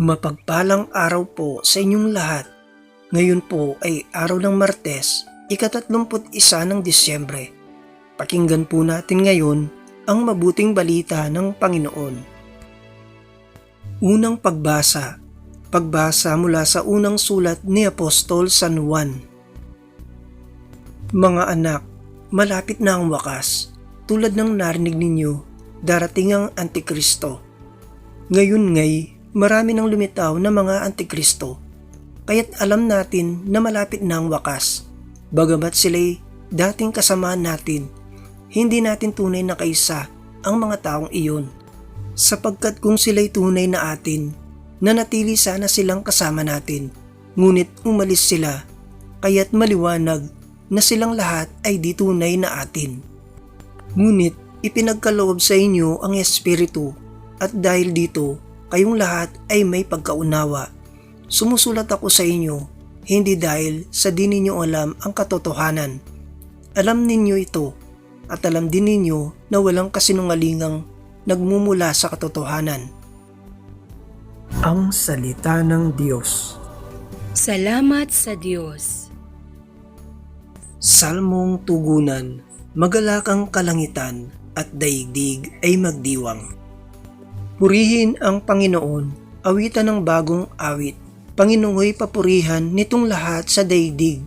Mapagpalang araw po sa inyong lahat. Ngayon po ay araw ng Martes, ikatatlumput isa ng Disyembre. Pakinggan po natin ngayon ang mabuting balita ng Panginoon. Unang pagbasa. Pagbasa mula sa unang sulat ni Apostol San Juan. Mga anak, malapit na ang wakas. Tulad ng narinig ninyo, darating ang Antikristo. Ngayon ngay, marami nang lumitaw na mga Antikristo. Kaya't alam natin na malapit na ang wakas. Bagamat sila'y dating kasamaan natin, hindi natin tunay na kaisa ang mga taong iyon. Sapagkat kung sila'y tunay na atin, nanatili sana silang kasama natin. Ngunit umalis sila, kaya't maliwanag na silang lahat ay di tunay na atin. Ngunit ipinagkaloob sa inyo ang Espiritu at dahil dito kayong lahat ay may pagkaunawa. Sumusulat ako sa inyo, hindi dahil sa di ninyo alam ang katotohanan. Alam ninyo ito at alam din ninyo na walang kasinungalingang nagmumula sa katotohanan. Ang Salita ng Diyos Salamat sa Diyos. Salmong Tugunan Magalakang kalangitan at daigdig ay magdiwang. Purihin ang Panginoon, awitan ng bagong awit. Panginooy papurihan nitong lahat sa daigdig.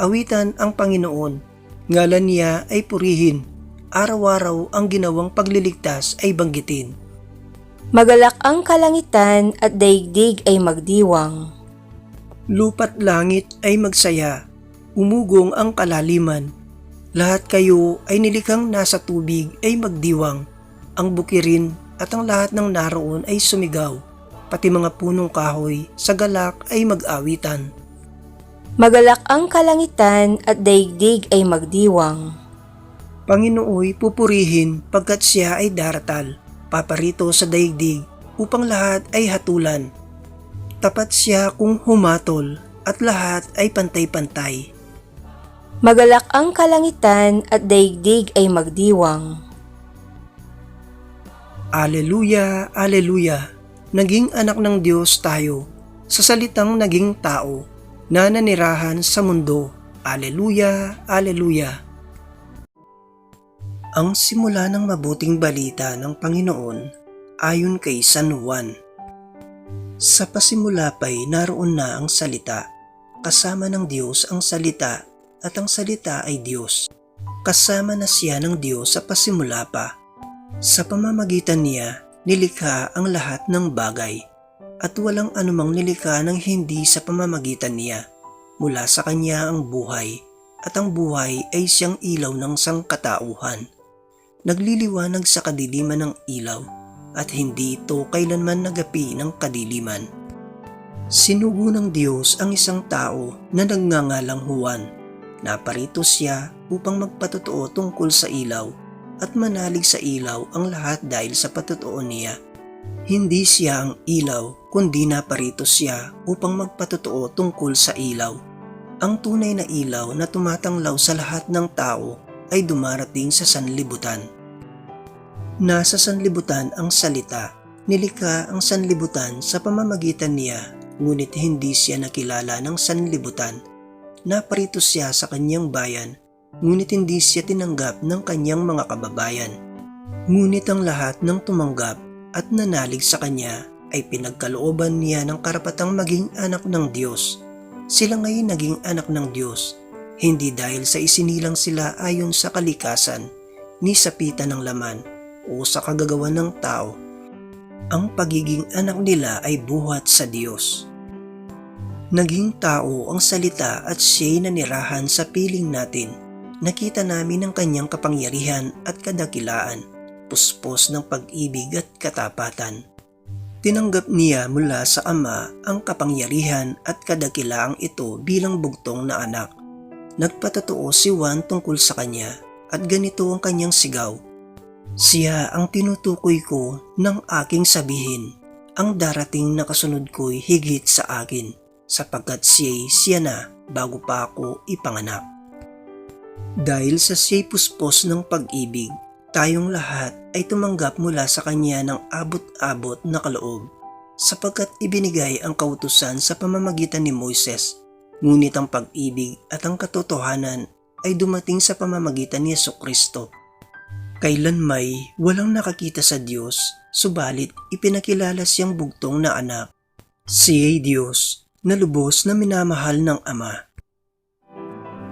Awitan ang Panginoon, ngalan niya ay purihin. Araw-araw ang ginawang pagliligtas ay banggitin. Magalak ang kalangitan at daigdig ay magdiwang. Lupat langit ay magsaya, umugong ang kalaliman. Lahat kayo ay nilikhang nasa tubig ay magdiwang. Ang bukirin at ang lahat ng naroon ay sumigaw. Pati mga punong kahoy sa galak ay mag-awitan. Magalak ang kalangitan at daigdig ay magdiwang. Panginooy pupurihin pagkat siya ay daratal, paparito sa daigdig upang lahat ay hatulan. Tapat siya kung humatol at lahat ay pantay-pantay. Magalak ang kalangitan at daigdig ay magdiwang. Aleluya, aleluya. Naging anak ng Diyos tayo sa salitang naging tao na nanirahan sa mundo. Aleluya, aleluya. Ang simula ng mabuting balita ng Panginoon ayon kay San Juan. Sa pasimula pa'y naroon na ang salita. Kasama ng Diyos ang salita at ang salita ay Diyos. Kasama na siya ng Diyos sa pasimula pa. Sa pamamagitan niya, nilikha ang lahat ng bagay at walang anumang nilikha ng hindi sa pamamagitan niya. Mula sa kanya ang buhay at ang buhay ay siyang ilaw ng sangkatauhan. Nagliliwanag sa kadiliman ng ilaw at hindi ito kailanman nagapi ng kadiliman. Sinugo ng Diyos ang isang tao na nagngangalang Juan. Naparito siya upang magpatotoo tungkol sa ilaw at manalig sa ilaw ang lahat dahil sa patotoo niya. Hindi siya ang ilaw kundi naparito siya upang magpatotoo tungkol sa ilaw. Ang tunay na ilaw na tumatanglaw sa lahat ng tao ay dumarating sa sanlibutan. Nasa sanlibutan ang salita. Nilikha ang sanlibutan sa pamamagitan niya, ngunit hindi siya nakilala ng sanlibutan. Naparito siya sa kanyang bayan, ngunit hindi siya tinanggap ng kanyang mga kababayan. Ngunit ang lahat ng tumanggap at nanalig sa kanya ay pinagkalooban niya ng karapatang maging anak ng Diyos. Sila ngayon naging anak ng Diyos, hindi dahil sa isinilang sila ayon sa kalikasan, ni sa pita ng laman, o sa kagagawa ng tao. Ang pagiging anak nila ay buhat sa Diyos. Naging tao ang salita at siya'y nanirahan sa piling natin. Nakita namin ang kanyang kapangyarihan at kadakilaan, puspos ng pag-ibig at katapatan. Tinanggap niya mula sa Ama ang kapangyarihan at kadakilaang ito bilang bugtong na anak. Nagpatotoo si Juan tungkol sa kanya at ganito ang kanyang sigaw. Siya ang tinutukoy ko ng aking sabihin. Ang darating na kasunod ko'y higit sa akin sapagkat siya'y siya na bago pa ako ipanganak. Dahil sa siya'y puspos ng pag-ibig, tayong lahat ay tumanggap mula sa kanya ng abot-abot na kaloob sapagkat ibinigay ang kautusan sa pamamagitan ni Moises. Ngunit ang pag-ibig at ang katotohanan ay dumating sa pamamagitan ni Yeso Kristo. Kailan may walang nakakita sa Diyos, subalit ipinakilala siyang bugtong na anak. Siya ay Diyos na lubos na minamahal ng Ama.